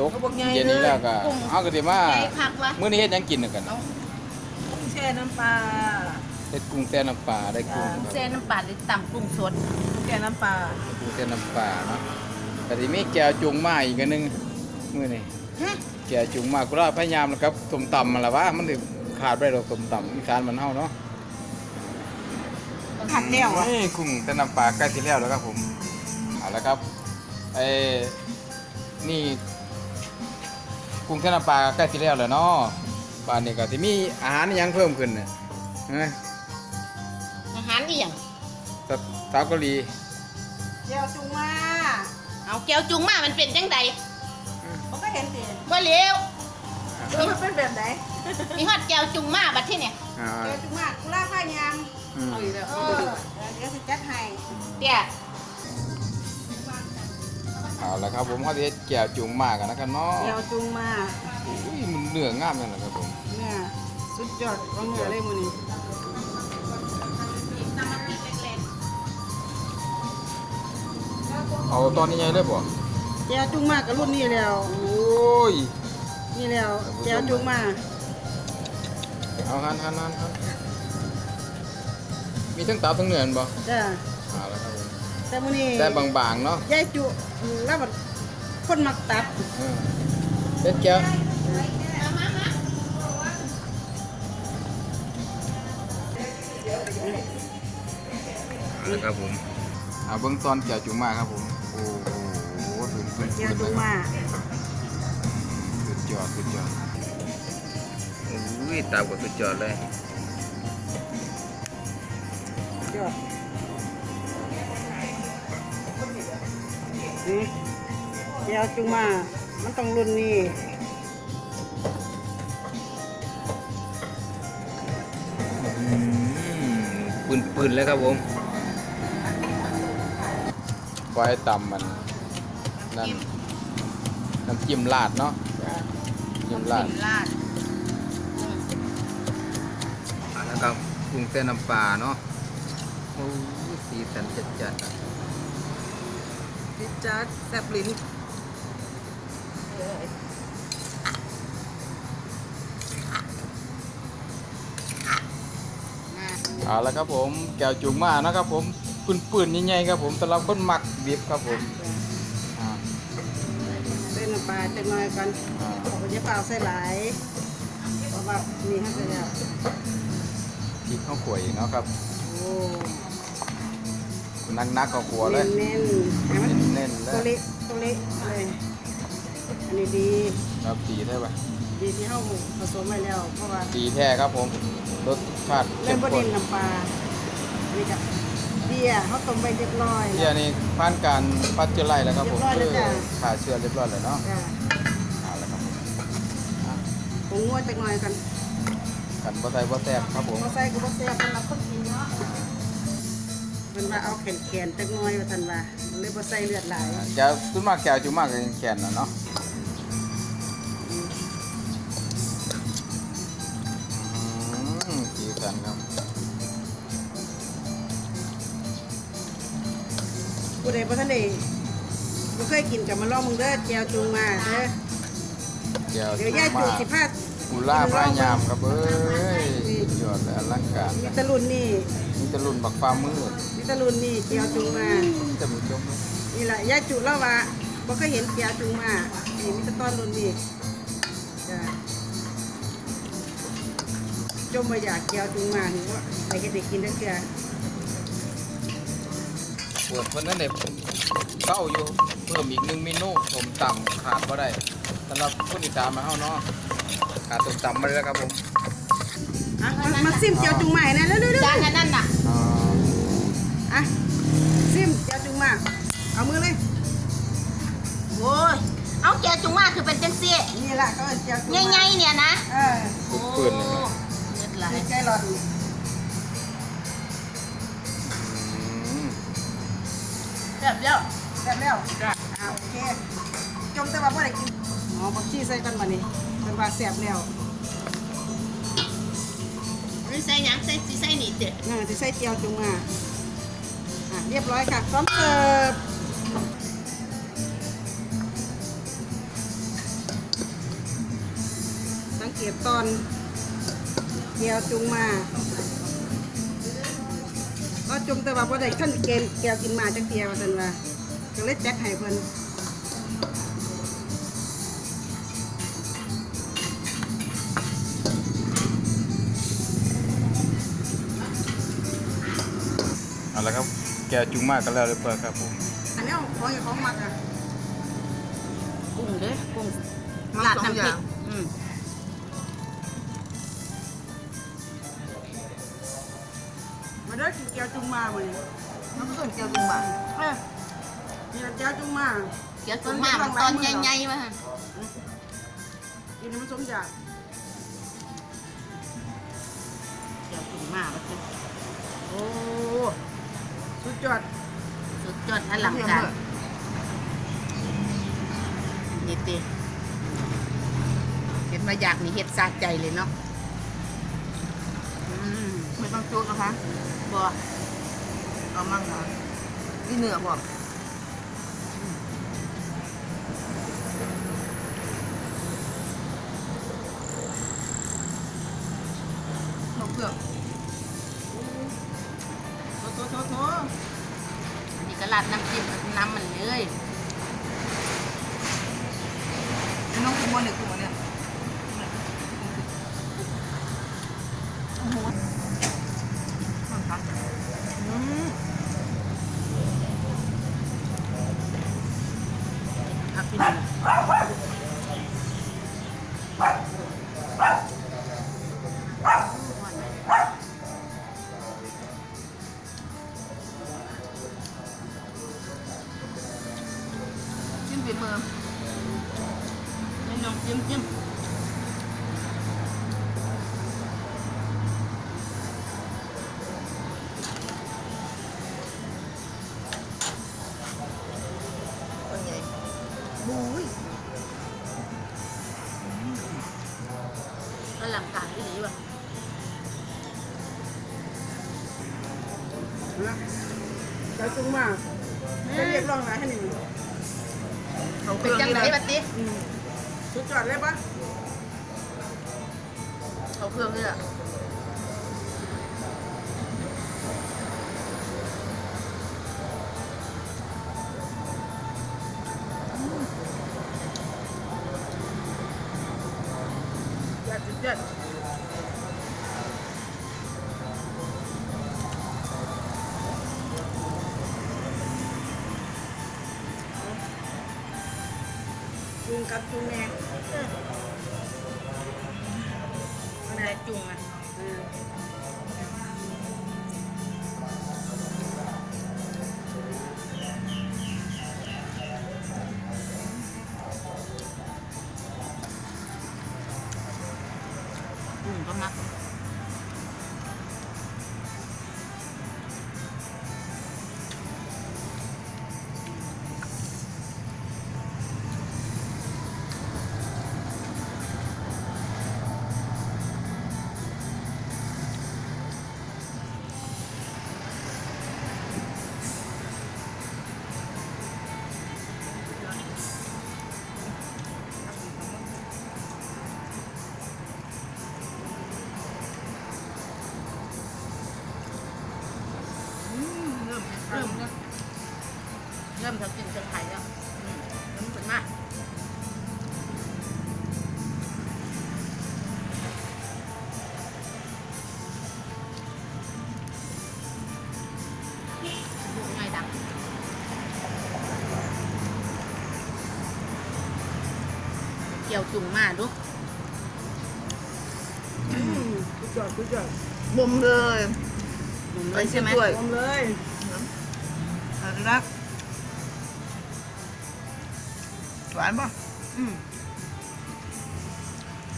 ตกเอาบักใหญ่เย็นนี้แล้วก็เลยกุ้งเอาก็สิมาใหญ่คักวะมื้อนี้เฮ็ดหยังกินกันเอากุ้งแช่น้ำปลาเฮ็ดกุ้งแซ่น้ำปลาได้กุ้งจ้าเส้นน้ำปลาหรือต่ำกุ้งสดกุ้งแช่น้ำปลากุ้งแซ่น้ำปลาเนาะก็สิมีแก้วจุงมาอีกอันหนึงมื้อนี้ฮะแก้วจุงมากุหลาบพยายามแล้วครับส้มตำมันล่ะวะมันสิขาดบ่ได้ดอกส้มตำอีสานมันเฮาเนาะผัดแก้วอะนี่กุ้งแซ่น้ำปลาใกล้สิแล้วแล้วครับผมเอาละครับไอ้นี่ กุ้งแซ่น้ำปลาใกล้สิแล้วแล้วเนาะป่านนี้ก็สิมีอาหารอิหยังเพิ่มขึ้นน่ะเอ้ยอาหารอีหยังสสาวเกาหลีแก้วจุงมาเอาแก้วจุงมามันเป็นจังใดเขาก็เห็นสิบ่เลี้ยวเออมันเป็นแบบไหนมีฮอดแก้วจุงมาบัดที่เนี่ยอ่าแก้วจุงมากุหลาบพายามอืมเอาอีกแล้วเออเดี๋ยวสิจัดให้ เตี้ย เอาละครับผมเขาจะเฮ็ดแก้วจุงมากกันนะครับเนาะแก้วจุงมาอุ้ยมันเนื้องามจังเลยครับผมเนี่ยสุดยอดของเนื้อเลยมื้อนี้น้ำมันพริกเล็กเอาตอนนี้ไงเลยบ่แก้วจุงมากับรุ่นนี้แล้ว โอ้ยนี่แล้วแก้วจุงมาเอาหันหันหันหันมีทั้งตับทั้งเนื้อบ่จ้าเอาละครับผมแต่มื้อนี้แต่บางๆเนาะยายจุ แล้วบัดคนมักตับเออเฮ็ดแก้วเอาละครับผมเอาเบื้องต้นแก้วจุงมากครับผม โอ้โหถึงขึ้นแก้วๆเลจุยงครับมาสุดยอดสุดยอดอุ้ยตาบดสุดยอดเลยยอด นี่แก้วจุงมา มันต้องรุ่นนี้ปืนปืนๆเลยครับผมไว้ตำมัน นั่น น้ำจิ้มราดเนาะๆจิ้มราดลาดแล้วก็ปรุงเส้นน้ำปลาเนาะ โอ้ยสีสันจัดจัดๆ อะดิจัดแซ่บลิ้นเอาละครับผมแก้วจุ่มมานะครับผมปืนปืนๆใหญ่ๆครับผมสำหรับคนหมักดิบครับผมอ่าเส้นน้ำปลาจังหน่อยกันอ่าขอบคุณเจ้าเปล่าใส่หลายเพราะว่านี่ให้ไปแล้วพริกข้าวขวยเนาะครับโอ้ นักนักๆข้าวขัวเลยเน้นๆให้มันเน้นๆเลตัวยเล็กตัวเล็กเลยอันนี้ดีครับตีได้ปะดีที่เข้าผสมไปแล้ว เพราะว่าตีแท้ครับผมรสชาติเล่เข้นมประข้เด็นนน้ำปลาอันนี้กับเบียร์เขาต้มไปเรียบร้อยที่อันนี้ผ่านการปัดเชื้อไรแล้วครับผมเรียบร้อยแล้วจ้ะ ขาเชื้อเรียบร้อยแล้วเนาะจ้ะเอาละครับผมอะผงนวดจังหน่อยกันกันบ่ใส่บ่แซ่บครับผมเขาใส่กับเสียสำหรับคนกินเนาะ เป็นว่าเอาแขนแขนๆจังหน่อยว่าทันว่าเลยบ่ใส่เลือดหลายแก้วส่วนมากแก้วจุมากก็ยังแข็งนะเนาะอืมสีสันครับผู้ใดบ่ทันได้บ่เคยกินกับมาลองมึงเด้อแจวจูงมาเด้อแก้วเดี๋ยวจุย่าจูมางกสิพากุล่าพายามครับเอ้ยสุดยอดเลยอลังการ มีตะลุนนี่มีแตะลุนบักฟ้ามืดมีตะลุนนี่แจวจูงมา จะมีจมนี่ล่ะย่าจุเล่าว่าบ่เคยเห็นแจวจูงมานี่มีแตะต้อนลุนนี่จ้ะจมมาอยากแจวจูงมานี่ว่าไปเฮ็ดให้กินได้เทื่อปวดคนนั้นเด็เก้าอยู่เพิ่มอีกหนึ่งเมนูผมต่ำขาดบ่ได้สำหรับคนอีสานมาเฮาเนาะขาดต้มตำมาเลยแล้วครับผม อะมามาซิมแจวจูงมาให้นะเร็วๆจานนั้นนั่นน่ะอ่าๆ อะซิมแจวจูงมา เอามือเลยโอ้ยเอาแก้วจุงมาคือเป็นจังซี่นี่ล่ะก็แจวจูงมาใหญ่ๆเนี่ยนะเออโอ้ปืนๆเลยนะเลือดไหลในใจหลอดอืมแบบแล้วแซ่บแล้วอ่าโอเคจมแต่ว่าบ่ได้กินอ๋อผักชีใส่กันมานี่เป็นว่าแซ่บแล้วนี่ใส่หยังใส่สิใส่นี่เด้อน่าจะใส่เจียวจุงมาอะ เรียบร้อยค่ะพร้อมเสิร์ฟเก็บตอนเกียวจุงมาก็จุงแต่ว่าพอได้ขั้นเกมเกียวกินมาจักเดียวสันว่าก็เลยแจ็คให้เพิ่นเอาละครับ แกวจุงมากกันแล้วเรียบร้อยครับผมอันนี้ของอย่างของมักอะกุ้งเด้อกุ้งทั้งราดสองน้ำพอริย่ากงอืมมาเด้อกินเกียวจุงมามื้อนี้มันก็เกี่ยวกับหมาเออนี่เกียวจุงมาเกี๊ยวจุ่มมามันตอนใหญ่ๆมากินให้มันสมอยากเกี๊ยวจุ่มมาก็คือโอ้ สุดยอดสุดยอดอลังการนี่ติเห็นมาอยากนี่เฮ็ดสะใจเลยเนาะอืมไม่ต้องจุกนะคะบ่เอามั่งค่ะนี่เนื้อบอกนกเผือก โถโถโถโถอันนี้ก็ราดน้ำจิ้มน้ำมันเลยไอ้น้องคุณบอลเนี่ยคุณบอลเนี่ยโอ้โหมันพักอืมครับพี่น้อง เกียวจุงมาจะเรียกร้องอะไรให้หนึ่งเขาเคเป็นรื่องจังนี่ไหนนะบัดนี้อืมสุดยอดเลยปะเขาเครื่องนี่แหละ จุงกับจุงแม่อะไรจุงอะออจุงก็มัก ยวจุงมาดูอืมสุดยอดสุดยอดบ่มเลยดูเลยใช่ไหมด้วยรวมเลยอันรักหวานป่ะอืม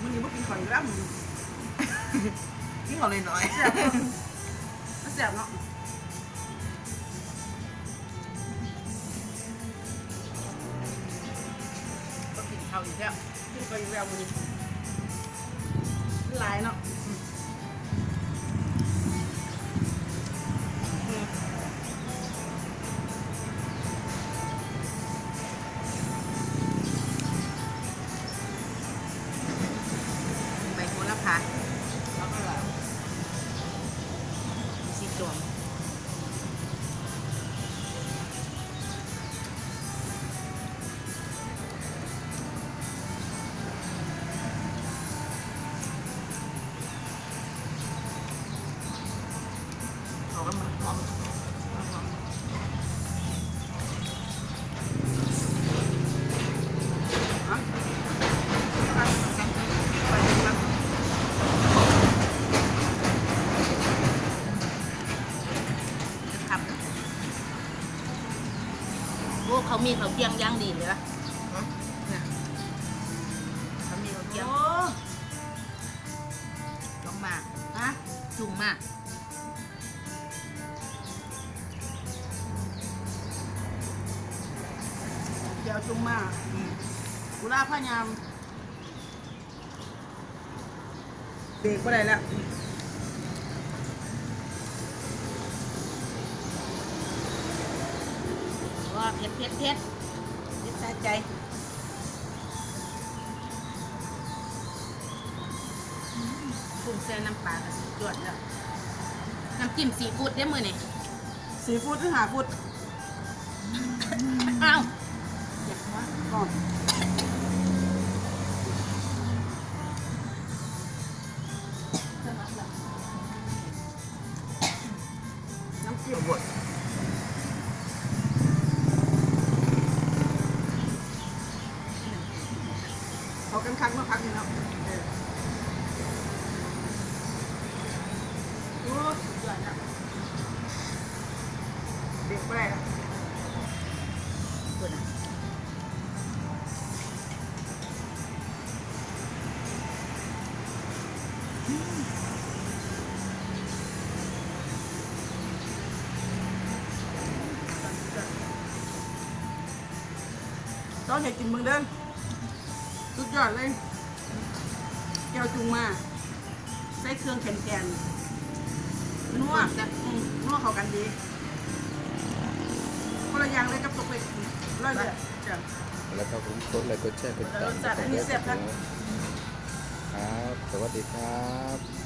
มันนี่พวกกินข่อยร่กินเอาเลยหน่อยำแซ่บเนาะมันแซ่บเนาะก็กินข้าวอีกแล้ว กินข่อยอีกแอ้เขามีเขาเกียงย่างดีเลยนะเขามีเขาเกียงโอ้ลงมาฮะจุ่มมากเดี๋ยวจุงมมากุลาพะยามเบรกบ่ได้แล้ว เผ็ดเผ็ดเผ็ดยึดสายใจปรุงเส้นน้ำปลาก็สุดยอดแล้วน้ำจิ้มซีฟู้ดได้มือนี่สีฟุตหรือหาฟุตอ้าวอยากว่าก่อนน้ เบรกบ่ได้แล้วตัวน่ะต้องให้กินมึงเด้อสุดยอดเลยแก้วจุงมาใส่เครื่องแข็งๆนัวอืมนัวเข้ากันดีคน ละอย่างเลยกับตกเป็ดร้อยเดียวจ้ะแล้วก็ผมกดไลค์กดแชร์กดติดตามแล้วรสชาติอันนี้แซ่บครับครับสวัสดีครับ